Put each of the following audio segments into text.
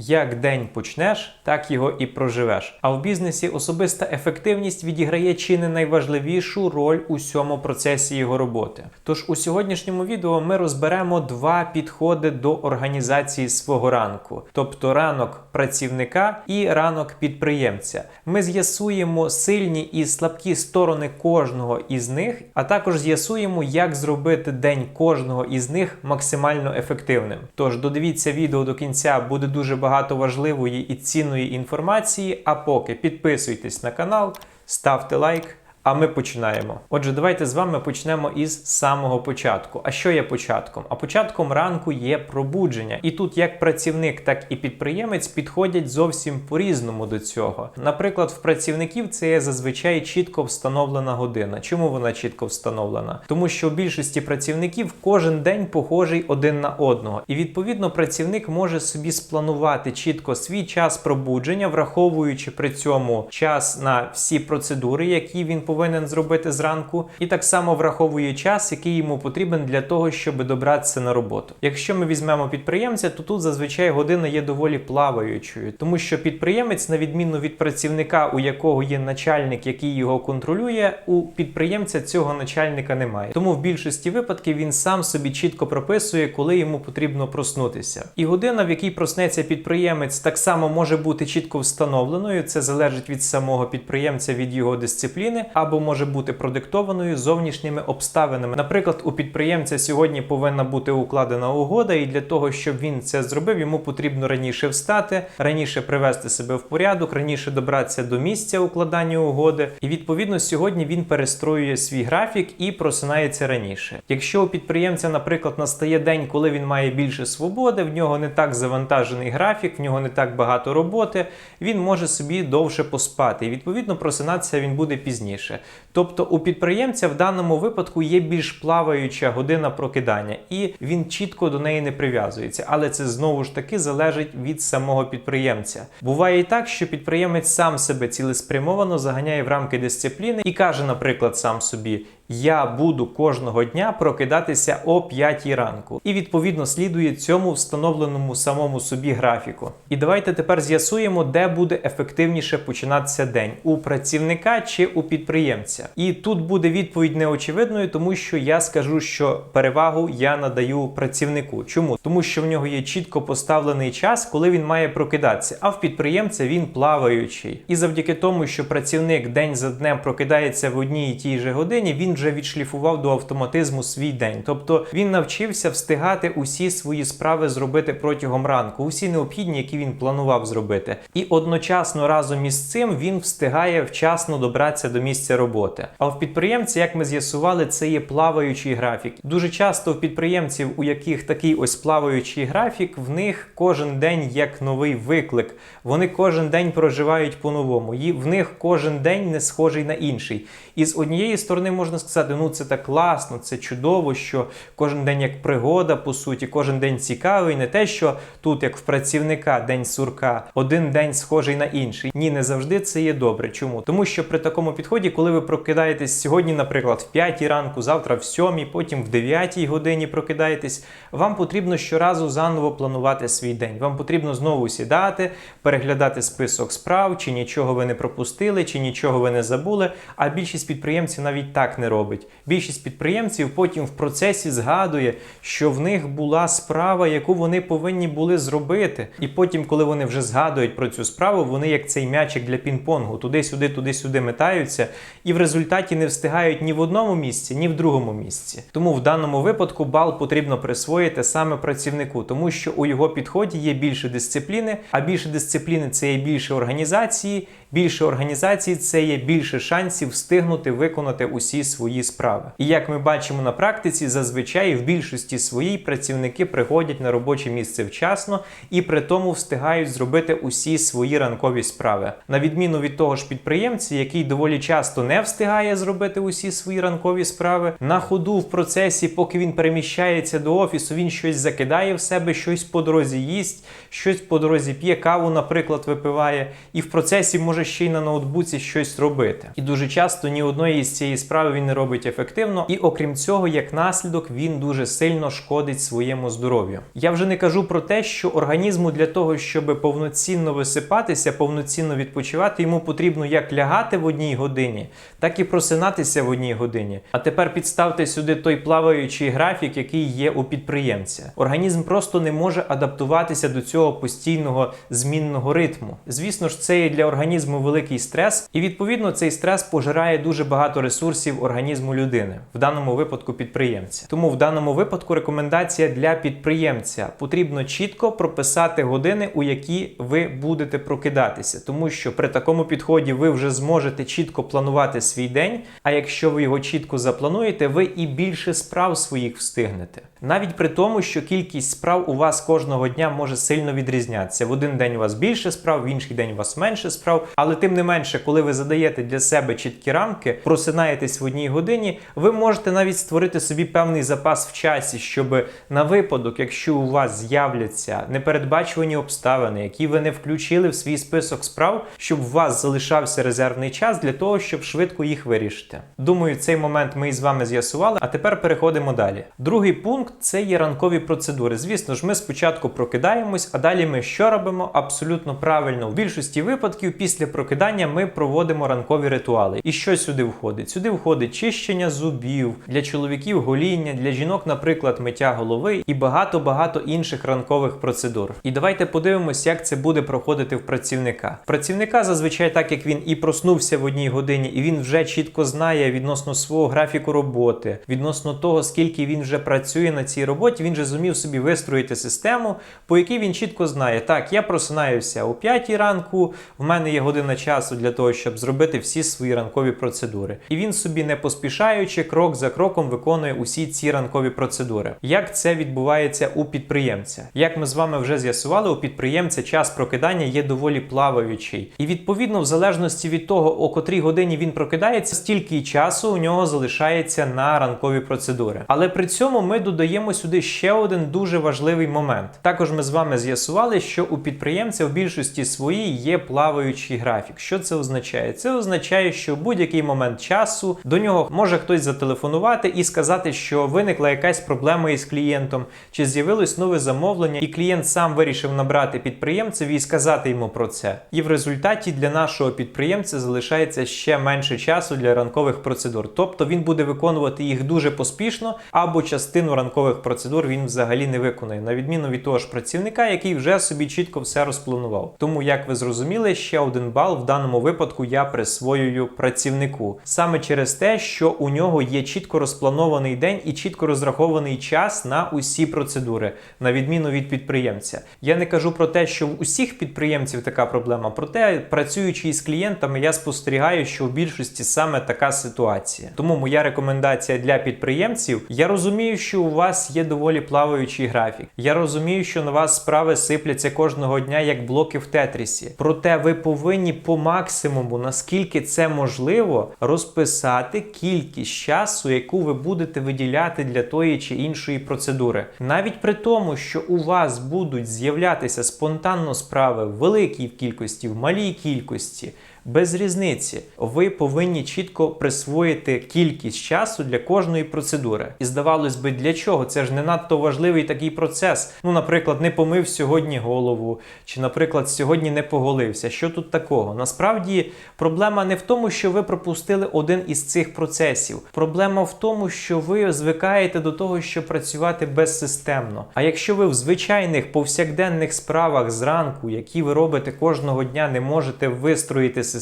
Як день почнеш, так його і проживеш. А в бізнесі особиста ефективність відіграє чи не найважливішу роль у всьому процесі його роботи. Тож у сьогоднішньому відео ми розберемо два підходи до організації свого ранку, тобто ранок працівника і ранок підприємця. Ми з'ясуємо сильні і слабкі сторони кожного із них, а також з'ясуємо, як зробити день кожного із них максимально ефективним. Тож додивіться відео до кінця, буде дуже багато важливої і цінної інформації. А поки підписуйтесь на канал, ставте лайк. А ми починаємо. Отже, давайте з вами почнемо із самого початку. А що є початком? А початком ранку є пробудження. І тут як працівник, так і підприємець підходять зовсім по-різному до цього. Наприклад, в працівників це є зазвичай чітко встановлена година. Чому вона чітко встановлена? Тому що у більшості працівників кожен день похожий один на одного, і відповідно працівник може собі спланувати чітко свій час пробудження, враховуючи при цьому час на всі процедури, які він повинен зробити зранку, і так само враховує час, який йому потрібен для того, щоб добратися на роботу. Якщо ми візьмемо підприємця, то тут зазвичай година є доволі плаваючою, тому що підприємець, на відміну від працівника, у якого є начальник, який його контролює, у підприємця цього начальника немає. Тому в більшості випадків він сам собі чітко прописує, коли йому потрібно проснутися. І година, в якій проснеться підприємець, так само може бути чітко встановленою. Це залежить від самого підприємця, від його дисципліни або може бути продиктованою зовнішніми обставинами. Наприклад, у підприємця сьогодні повинна бути укладена угода, і для того, щоб він це зробив, йому потрібно раніше встати, раніше привести себе в порядок, раніше добратися до місця укладання угоди. І відповідно сьогодні він перестроює свій графік і просинається раніше. Якщо у підприємця, наприклад, настає день, коли він має більше свободи, в нього не так завантажений графік, в нього не так багато роботи, він може собі довше поспати. І відповідно просинатися він буде пізніше. Тобто у підприємця в даному випадку є більш плаваюча година прокидання, і він чітко до неї не прив'язується. Але це знову ж таки залежить від самого підприємця. Буває і так, що підприємець сам себе цілеспрямовано заганяє в рамки дисципліни і каже, наприклад, сам собі. Я буду кожного дня прокидатися о 5 ранку, і відповідно слідує цьому встановленому самому собі графіку. І давайте тепер з'ясуємо, де буде ефективніше починатися день у працівника чи у підприємця. І тут буде відповідь неочевидною, тому що я скажу, що перевагу я надаю працівнику. Чому? Тому що в нього є чітко поставлений час, коли він має прокидатися, а в підприємця він плаваючий. І завдяки тому, що працівник день за днем прокидається в одній і тій же годині, він вже відшліфував до автоматизму свій день. Тобто він навчився встигати усі свої справи зробити протягом ранку, усі необхідні, які він планував зробити. І одночасно разом із цим він встигає вчасно добратися до місця роботи. А в підприємці, як ми з'ясували, це є плаваючий графік. Дуже часто в підприємців, у яких такий ось плаваючий графік, в них кожен день як новий виклик. Вони кожен день проживають по-новому. І в них кожен день не схожий на інший. І з однієї сторони можна сказати, ну це так класно, це чудово, що кожен день як пригода, по суті, кожен день цікавий, не те, що тут, як в працівника, день сурка, один день схожий на інший. Ні, не завжди це є добре. Чому? Тому що при такому підході, коли ви прокидаєтесь сьогодні, наприклад, в 5 ранку, завтра в 7, потім в 9 годині прокидаєтесь, вам потрібно щоразу заново планувати свій день. Вам потрібно знову сідати, переглядати список справ, чи нічого ви не пропустили, чи нічого ви не забули. А більшість підприємців навіть так не робить. Більшість підприємців потім в процесі згадує, що в них була справа, яку вони повинні були зробити. І потім, коли вони вже згадують про цю справу, вони як цей м'ячик для пінг-понгу, туди-сюди, туди-сюди метаються, і в результаті не встигають ні в одному місці, ні в другому місці. Тому в даному випадку бал потрібно присвоїти саме працівнику, тому що у його підході є більше дисципліни, а більше дисципліни це є більше організації. Більше організації це є більше шансів встигнути виконати усі свої справи. І як ми бачимо на практиці, зазвичай в більшості своїй працівники приходять на робоче місце вчасно і при тому встигають зробити усі свої ранкові справи. На відміну від того ж підприємця, який доволі часто не встигає зробити усі свої ранкові справи, на ходу в процесі, поки він переміщається до офісу, він щось закидає в себе, щось по дорозі їсть, щось по дорозі п'є, каву, наприклад, випиває, і в процесі може ще й на ноутбуці щось робити. І дуже часто ні одної з цієї справи він не робить ефективно, і окрім цього, як наслідок, він дуже сильно шкодить своєму здоров'ю. Я вже не кажу про те, що організму для того, щоб повноцінно висипатися, повноцінно відпочивати, йому потрібно як лягати в одній годині, так і просинатися в одній годині. А тепер підставте сюди той плаваючий графік, який є у підприємця. Організм просто не може адаптуватися до цього постійного змінного ритму. Звісно ж, це є для організму великий стрес, і відповідно цей стрес пожирає дуже багато ресурсів організму людини, в даному випадку підприємця. Тому в даному випадку рекомендація для підприємця потрібно чітко прописати години, у які ви будете прокидатися, тому що при такому підході ви вже зможете чітко планувати свій день. А якщо ви його чітко заплануєте, ви і більше справ своїх встигнете. Навіть при тому, що кількість справ у вас кожного дня може сильно відрізнятися. В один день у вас більше справ, в інший день у вас менше справ. Але тим не менше, коли ви задаєте для себе чіткі рамки, просинаєтесь в одній годині, ви можете навіть створити собі певний запас в часі, щоб на випадок, якщо у вас з'являться непередбачувані обставини, які ви не включили в свій список справ, щоб у вас залишався резервний час для того, щоб швидко їх вирішити. Думаю, цей момент ми із вами з'ясували. А тепер переходимо далі. Другий пункт це є ранкові процедури. Звісно ж, ми спочатку прокидаємось, а далі ми що робимо? Абсолютно правильно. В більшості випадків після прокидання ми проводимо ранкові ритуали. І що сюди входить? Сюди входить чищення зубів для чоловіків гоління, для жінок, наприклад, миття голови і багато-багато інших ранкових процедур. І давайте подивимось, як це буде проходити в працівника. Працівника зазвичай, так як він і проснувся в одній годині, і він вже чітко знає відносно свого графіку роботи, відносно того, скільки він вже працює на цій роботі, він же зумів собі вистроїти систему, по якій він чітко знає, так, я просинаюся о 5 ранку, в мене є година часу для того, щоб зробити всі свої ранкові процедури. І він собі не поспішаючи, крок за кроком виконує усі ці ранкові процедури. Як це відбувається у підприємця? Як ми з вами вже з'ясували, у підприємця час прокидання є доволі плаваючий. І відповідно, в залежності від того, о котрій годині він прокидається, стільки часу у нього залишається на ранкові процедури. Але при цьому ми додаємо сюди ще один дуже важливий момент. Також ми з вами з'ясували, що у підприємця в більшості своїй є плаваючий графік. Що це означає? Це означає, що в будь-який момент часу до нього може хтось зателефонувати і сказати, що виникла якась проблема із клієнтом, чи з'явилось нове замовлення, і клієнт сам вирішив набрати підприємцеві і сказати йому про це. І в результаті для нашого підприємця залишається ще менше часу для ранкових процедур. Тобто він буде виконувати їх дуже поспішно, або частину ранкових процедур він взагалі не виконує, на відміну від того ж працівника, який вже собі чітко все розпланував. Тому, як ви зрозуміли, ще один бал в даному випадку я присвоюю працівнику саме через те, що у нього є чітко розпланований день і чітко розрахований час на усі процедури, на відміну від підприємця. Я не кажу про те, що в усіх підприємців така проблема, проте працюючи із клієнтами, я спостерігаю, що в більшості саме така ситуація. Тому моя рекомендація для підприємців: я розумію, що у вас є доволі плаваючий графік. Я розумію, що на вас справи сипляться кожного дня як блоки в тетрісі. Проте ви повинні по максимуму, наскільки це можливо, розписати кількість часу, яку ви будете виділяти для тої чи іншої процедури. Навіть при тому, що у вас будуть з'являтися спонтанно справи в великій кількості, в малій кількості. Без різниці, ви повинні чітко присвоїти кількість часу для кожної процедури. І здавалось би, для чого? Це ж не надто важливий такий процес. Ну, наприклад, не помив сьогодні голову, чи, наприклад, сьогодні не поголився. Що тут такого? Насправді проблема не в тому, що ви пропустили один із цих процесів. Проблема в тому, що ви звикаєте до того, щоб працювати безсистемно. А якщо ви в звичайних повсякденних справах зранку, які ви робите кожного дня, не можете вистроїти систему,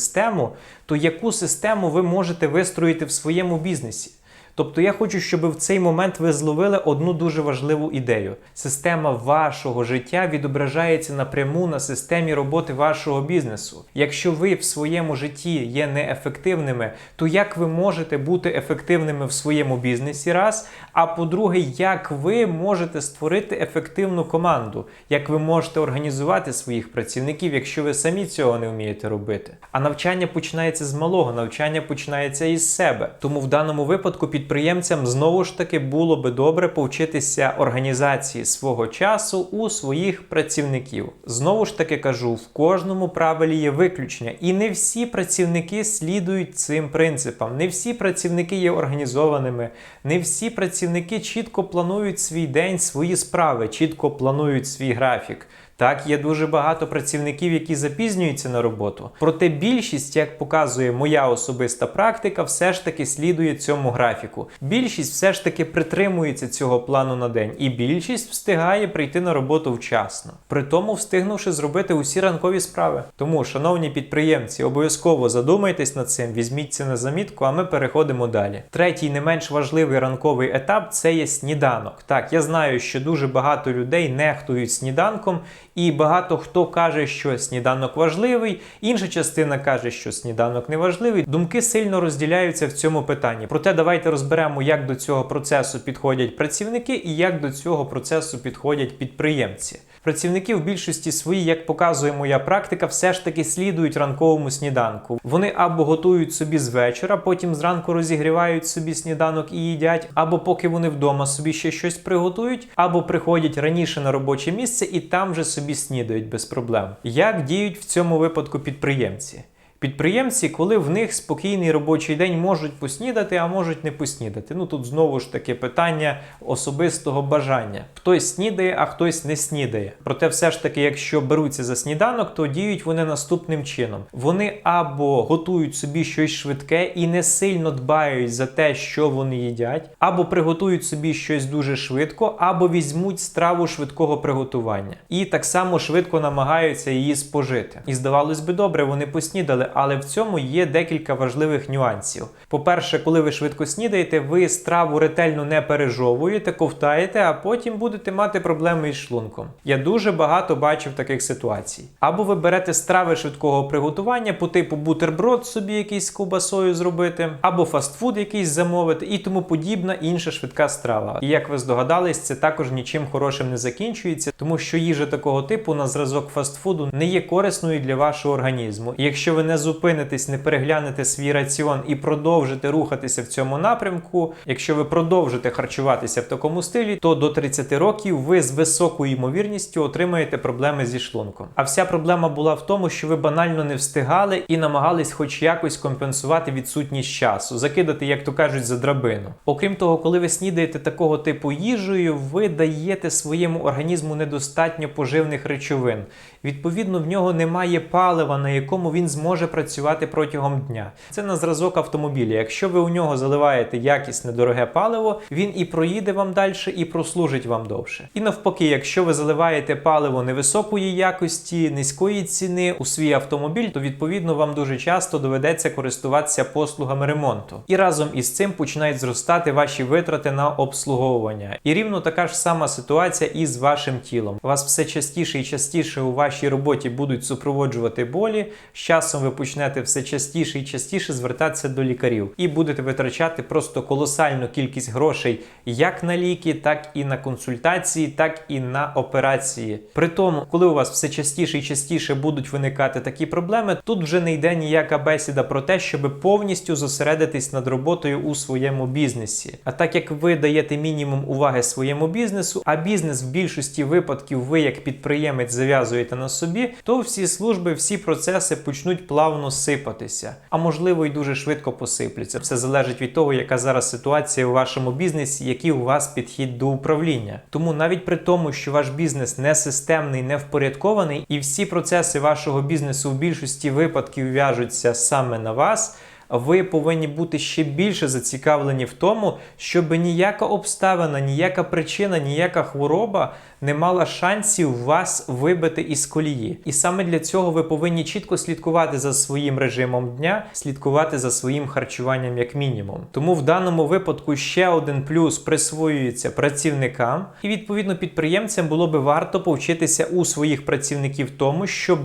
то яку систему ви можете вистроїти в своєму бізнесі? Тобто я хочу, щоб в цей момент ви зловили одну дуже важливу ідею. Система вашого життя відображається напряму на системі роботи вашого бізнесу. Якщо ви в своєму житті є неефективними, то як ви можете бути ефективними в своєму бізнесі? Раз. А по-друге, як ви можете створити ефективну команду, як ви можете організувати своїх працівників, якщо ви самі цього не вмієте робити? А навчання починається з малого, навчання починається із себе. Тому в даному випадку під підприємцям знову ж таки було би добре повчитися організації свого часу у своїх працівників. Знову ж таки кажу, в кожному правилі є виключення, і не всі працівники слідують цим принципам. Не всі працівники є організованими, не всі працівники чітко планують свій день, свої справи, чітко планують свій графік. Так, є дуже багато працівників, які запізнюються на роботу. Проте більшість, як показує моя особиста практика, все ж таки слідує цьому графіку. Більшість все ж таки притримується цього плану на день, і більшість встигає прийти на роботу вчасно, при тому встигнувши зробити усі ранкові справи. Тому, шановні підприємці, обов'язково задумайтесь над цим, візьміть це на замітку, а ми переходимо далі. Третій, не менш важливий ранковий етап це є сніданок. Так, я знаю, що дуже багато людей нехтують сніданком. І багато хто каже, що сніданок важливий, інша частина каже, що сніданок не важливий. Думки сильно розділяються в цьому питанні. Проте давайте розберемо, як до цього процесу підходять працівники і як до цього процесу підходять підприємці. Працівники в більшості свої, як показує моя практика, все ж таки слідують ранковому сніданку. Вони або готують собі з вечора, потім зранку розігрівають собі сніданок і їдять, або поки вони вдома собі ще щось приготують, або приходять раніше на робоче місце і там вже собі снідають без проблем. Як діють в цьому випадку підприємці? Підприємці, коли в них спокійний робочий день можуть поснідати, а можуть не поснідати. Ну тут знову ж таки питання особистого бажання. Хтось снідає, а хтось не снідає. Проте, все ж таки, якщо беруться за сніданок, то діють вони наступним чином: вони або готують собі щось швидке і не сильно дбають за те, що вони їдять, або приготують собі щось дуже швидко, або візьмуть страву швидкого приготування. І так само швидко намагаються її спожити. І здавалось би, добре, вони поснідали але в цьому є декілька важливих нюансів. По-перше, коли ви швидко снідаєте, ви страву ретельно не пережовуєте, ковтаєте, а потім будете мати проблеми із шлунком. Я дуже багато бачив таких ситуацій. Або ви берете страви швидкого приготування по типу бутерброд собі якийсь з ковбасою зробити, або фастфуд якийсь замовити, і тому подібна інша швидка страва. І як ви здогадались, це також нічим хорошим не закінчується, тому що їжа такого типу на зразок фастфуду не є корисною для вашого організму. І якщо ви не зупинитесь, не переглянете свій раціон і продовжите рухатися в цьому напрямку, якщо ви продовжите харчуватися в такому стилі, то до 30 років ви з високою ймовірністю отримаєте проблеми зі шлунком. А вся проблема була в тому, що ви банально не встигали і намагались хоч якось компенсувати відсутність часу, закидати, як то кажуть, за драбину. Окрім того, коли ви снідаєте такого типу їжею, ви даєте своєму організму недостатньо поживних речовин. Відповідно, в нього немає палива, на якому він зможе працювати протягом дня. Це на зразок автомобіля. Якщо ви у нього заливаєте якісне дороге паливо, він і проїде вам далі, і прослужить вам довше. І навпаки, якщо ви заливаєте паливо невисокої якості, низької ціни у свій автомобіль, то відповідно вам дуже часто доведеться користуватися послугами ремонту. І разом із цим починають зростати ваші витрати на обслуговування. І рівно така ж сама ситуація і з вашим тілом. Вас все частіше і частіше у вашій роботі будуть супроводжувати болі. З часом ви почнете все частіше і частіше звертатися до лікарів і будете витрачати просто колосальну кількість грошей як на ліки, так і на консультації, так і на операції. При тому, коли у вас все частіше і частіше будуть виникати такі проблеми, тут вже не йде ніяка бесіда про те, щоб повністю зосередитись над роботою у своєму бізнесі. А так як ви даєте мінімум уваги своєму бізнесу, а бізнес в більшості випадків ви як підприємець зав'язуєте на собі, то всі служби, всі процеси почнуть плавно сипатися, а можливо й дуже швидко посипляться. Все залежить від того, яка зараз ситуація у вашому бізнесі, який у вас підхід до управління. Тому навіть при тому, що ваш бізнес не системний, не впорядкований, і всі процеси вашого бізнесу в більшості випадків в'яжуться саме на вас. Ви повинні бути ще більше зацікавлені в тому, щоб ніяка обставина, ніяка причина, ніяка хвороба не мала шансів вас вибити із колії. І саме для цього ви повинні чітко слідкувати за своїм режимом дня, слідкувати за своїм харчуванням як мінімум. Тому в даному випадку ще один плюс присвоюється працівникам, і відповідно підприємцям було би варто повчитися у своїх працівників тому, щоб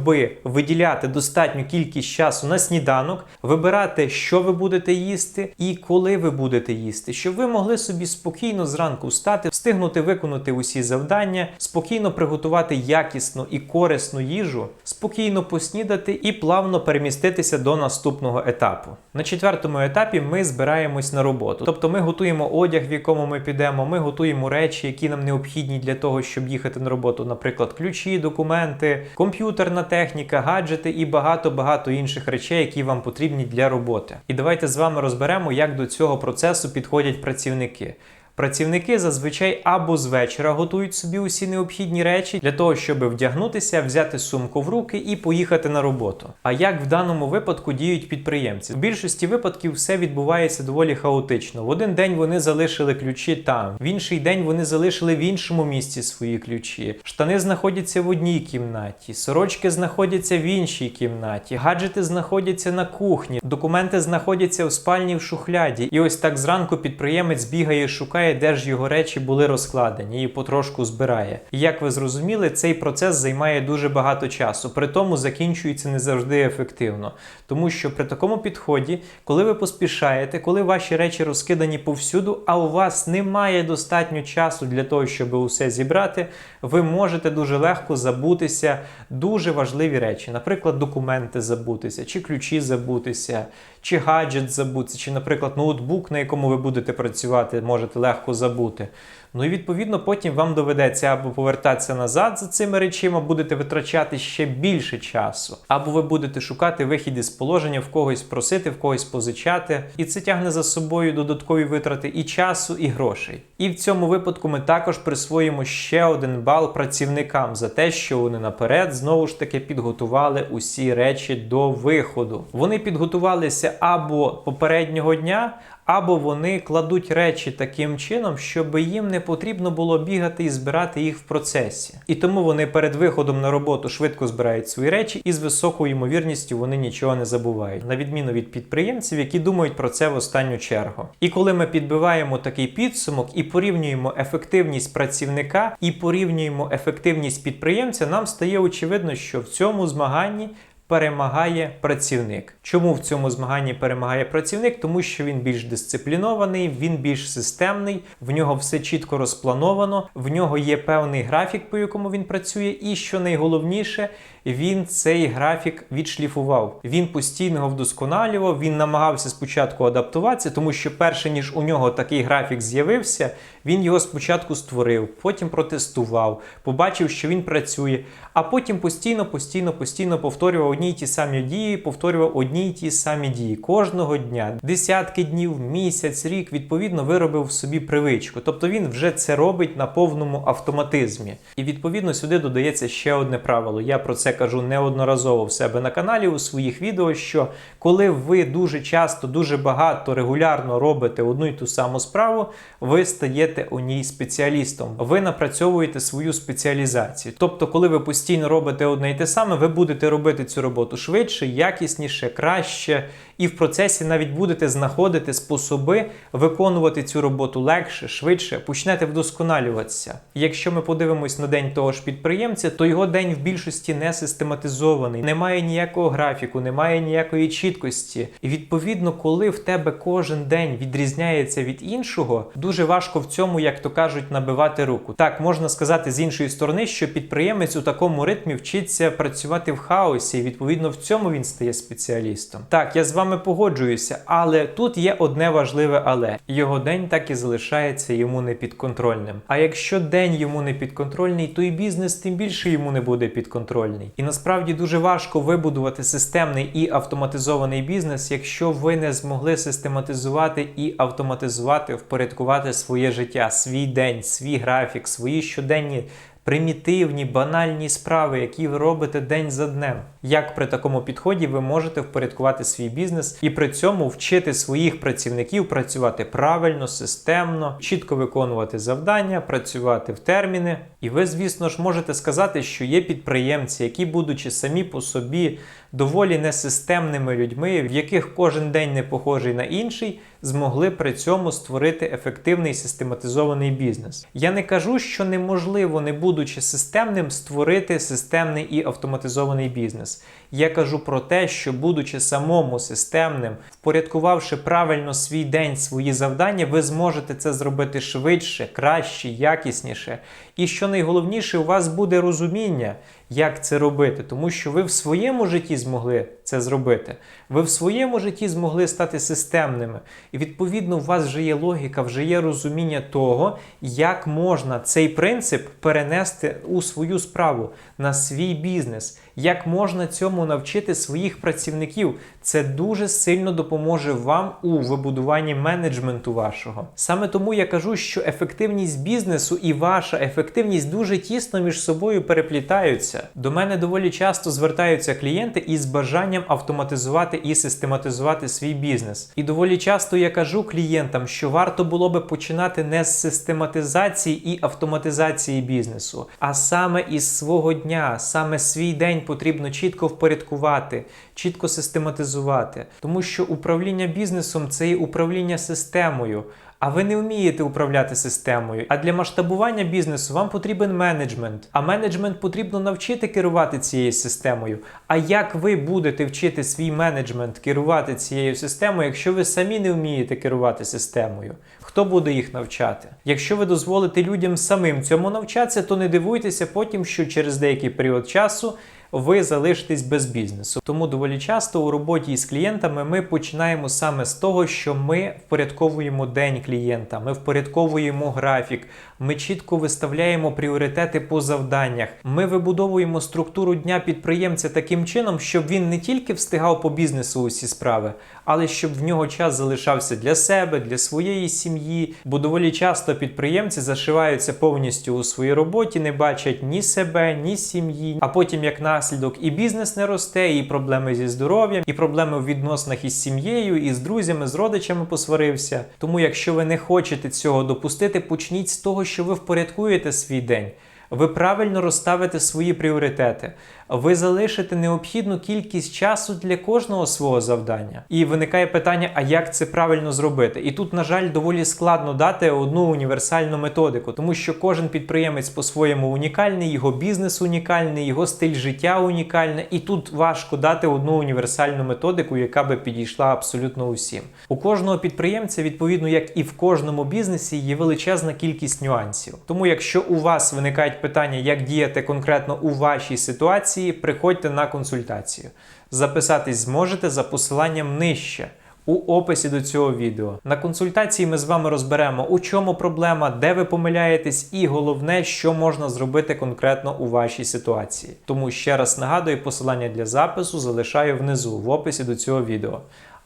виділяти достатню кількість часу на сніданок, вибирати що ви будете їсти і коли ви будете їсти, щоб ви могли собі спокійно зранку встати, встигнути виконати усі завдання, спокійно приготувати якісну і корисну їжу, спокійно поснідати і плавно переміститися до наступного етапу. На четвертому етапі ми збираємось на роботу, тобто ми готуємо одяг, в якому ми підемо, ми готуємо речі, які нам необхідні для того, щоб їхати на роботу, наприклад, ключі, документи, комп'ютерна техніка, гаджети і багато-багато інших речей, які вам потрібні для роботи. І давайте з вами розберемо, як до цього процесу підходять працівники. Працівники зазвичай або з вечора готують собі усі необхідні речі для того, щоб вдягнутися, взяти сумку в руки і поїхати на роботу. А як в даному випадку діють підприємці? В більшості випадків все відбувається доволі хаотично. В один день вони залишили ключі там, в інший день вони залишили в іншому місці свої ключі. Штани знаходяться в одній кімнаті, сорочки знаходяться в іншій кімнаті, гаджети знаходяться на кухні, документи знаходяться в спальні в шухляді. І ось так зранку підприємець бігає, шукає, де ж його речі були розкладені і потрошку збирає. І як ви зрозуміли, цей процес займає дуже багато часу, при тому закінчується не завжди ефективно. Тому що при такому підході, коли ви поспішаєте, коли ваші речі розкидані повсюду, а у вас немає достатньо часу для того, щоб усе зібрати, ви можете дуже легко забутися дуже важливі речі, наприклад, документи забутися, чи ключі забутися, чи гаджет забутися, чи, наприклад, ноутбук, на якому ви будете працювати, можете легко забути. Ну і відповідно потім вам доведеться або повертатися назад за цими речима, будете витрачати ще більше часу, або ви будете шукати вихід із положення, в когось просити, в когось позичати, і це тягне за собою додаткові витрати і часу, і грошей. І в цьому випадку ми також присвоїмо ще один бал працівникам за те, що вони наперед знову ж таки підготували усі речі до виходу. Вони підготувалися або попереднього дня. Або вони кладуть речі таким чином, щоб їм не потрібно було бігати і збирати їх в процесі. І тому вони перед виходом на роботу швидко збирають свої речі, і з високою ймовірністю вони нічого не забувають, на відміну від підприємців, які думають про це в останню чергу. І коли ми підбиваємо такий підсумок і порівнюємо ефективність працівника і порівнюємо ефективність підприємця, нам стає очевидно, що в цьому змаганні перемагає працівник. Чому в цьому змаганні перемагає працівник? Тому що він більш дисциплінований, він більш системний, в нього все чітко розплановано, в нього є певний графік, по якому він працює, і що найголовніше, він цей графік відшліфував. Він постійно його вдосконалював, він намагався спочатку адаптуватися, тому що перше ніж у нього такий графік з'явився, він його спочатку створив, потім протестував, побачив, що він працює, а потім постійно, постійно, постійно повторював одні й ті самі дії, повторював одні й ті самі дії кожного дня, десятки днів, місяць, рік, відповідно, виробив собі привичку. Тобто він вже це робить на повному автоматизмі. І відповідно сюди додається ще одне правило. Я про це кажу неодноразово в себе на каналі у своїх відео. Що коли ви дуже часто, дуже багато регулярно робите одну й ту саму справу, ви стаєте у ній спеціалістом. Ви напрацьовуєте свою спеціалізацію. Тобто, коли ви постійно робите одне й те саме, ви будете робити цю роботу швидше, якісніше, краще, і в процесі навіть будете знаходити способи виконувати цю роботу легше, швидше, почнете вдосконалюватися. Якщо ми подивимось на день того ж підприємця, то його день в більшості не систематизований, немає ніякого графіку, немає ніякої чіткості. І відповідно, коли в тебе кожен день відрізняється від іншого, дуже важко в цьому, як то кажуть, набивати руку. Так можна сказати з іншої сторони, що підприємець у такому ритмі вчиться працювати в хаосі, і відповідно в цьому він стає спеціалістом. Так, я з вами погоджуюся, але тут є одне важливе але його день так і залишається йому непідконтрольним. А якщо день йому не підконтрольний, то і бізнес тим більше йому не буде підконтрольний. І насправді дуже важко вибудувати системний і автоматизований бізнес, якщо ви не змогли систематизувати і автоматизувати, впорядкувати своє життя, свій день, свій графік, свої щоденні примітивні, банальні справи, які ви робите день за днем. Як при такому підході ви можете впорядкувати свій бізнес і при цьому вчити своїх працівників працювати правильно, системно, чітко виконувати завдання, працювати в терміни. І ви, звісно ж, можете сказати, що є підприємці, які, будучи самі по собі доволі несистемними людьми, в яких кожен день не похожий на інший, змогли при цьому створити ефективний систематизований бізнес. Я не кажу, що неможливо, не будучи системним, створити системний і автоматизований бізнес. Я кажу про те, що будучи самому системним, впорядкувавши правильно свій день, свої завдання, ви зможете це зробити швидше, краще, якісніше. І що найголовніше, у вас буде розуміння, як це робити, тому що ви в своєму житті змогли це зробити. Ви в своєму житті змогли стати системними. І відповідно, у вас вже є логіка, вже є розуміння того, як можна цей принцип перенести у свою справу, на свій бізнес. Як можна цьому навчити своїх працівників? Це дуже сильно допоможе вам у вибудуванні менеджменту вашого. Саме тому я кажу, що ефективність бізнесу і ваша ефективність дуже тісно між собою переплітаються. До мене доволі часто звертаються клієнти із бажанням автоматизувати і систематизувати свій бізнес. І доволі часто я кажу клієнтам, що варто було би починати не з систематизації і автоматизації бізнесу, а саме із свого дня, саме свій день потрібно чітко впорядкувати, чітко систематизувати. Тому що управління бізнесом це є управління системою. А ви не вмієте управляти системою. А для масштабування бізнесу вам потрібен менеджмент. А менеджмент потрібно навчити керувати цією системою. А як ви будете вчити свій менеджмент керувати цією системою, якщо ви самі не вмієте керувати системою? Хто буде їх навчати? Якщо ви дозволите людям самим цьому навчатися, то не дивуйтеся потім, що через деякий період часу ви залишитесь без бізнесу. Тому доволі часто у роботі із клієнтами ми починаємо саме з того, що ми впорядковуємо день клієнта, ми впорядковуємо графік, ми чітко виставляємо пріоритети по завданнях. Ми вибудовуємо структуру дня підприємця таким чином, щоб він не тільки встигав по бізнесу усі справи, але щоб в нього час залишався для себе, для своєї сім'ї. Бо доволі часто підприємці зашиваються повністю у своїй роботі, не бачать ні себе, ні сім'ї. А потім, як наслідок, і бізнес не росте, і проблеми зі здоров'ям, і проблеми в відносинах із сім'єю, і з друзями, з родичами посварився. Тому, якщо ви не хочете цього допустити, почніть з того, що ви впорядкуєте свій день. Ви правильно розставите свої пріоритети. Ви залишите необхідну кількість часу для кожного свого завдання. І виникає питання: а як це правильно зробити? І тут, на жаль, доволі складно дати одну універсальну методику, тому що кожен підприємець по-своєму унікальний, його бізнес унікальний, його стиль життя унікальний. І тут важко дати одну універсальну методику, яка би підійшла абсолютно усім. У кожного підприємця, відповідно, як і в кожному бізнесі, є величезна кількість нюансів. Тому, якщо у вас виникають питання, як діяти конкретно у вашій ситуації, приходьте на консультацію. Записатись зможете за посиланням нижче. У описі до цього відео на консультації ми з вами розберемо, у чому проблема, де ви помиляєтесь, і головне, що можна зробити конкретно у вашій ситуації. Тому ще раз нагадую, посилання для запису залишаю внизу в описі до цього відео.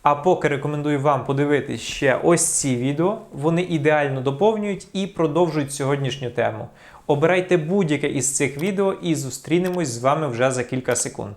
А поки рекомендую вам подивитись ще ось ці відео, вони ідеально доповнюють і продовжують сьогоднішню тему. Обирайте будь-яке із цих відео і зустрінемось з вами вже за кілька секунд.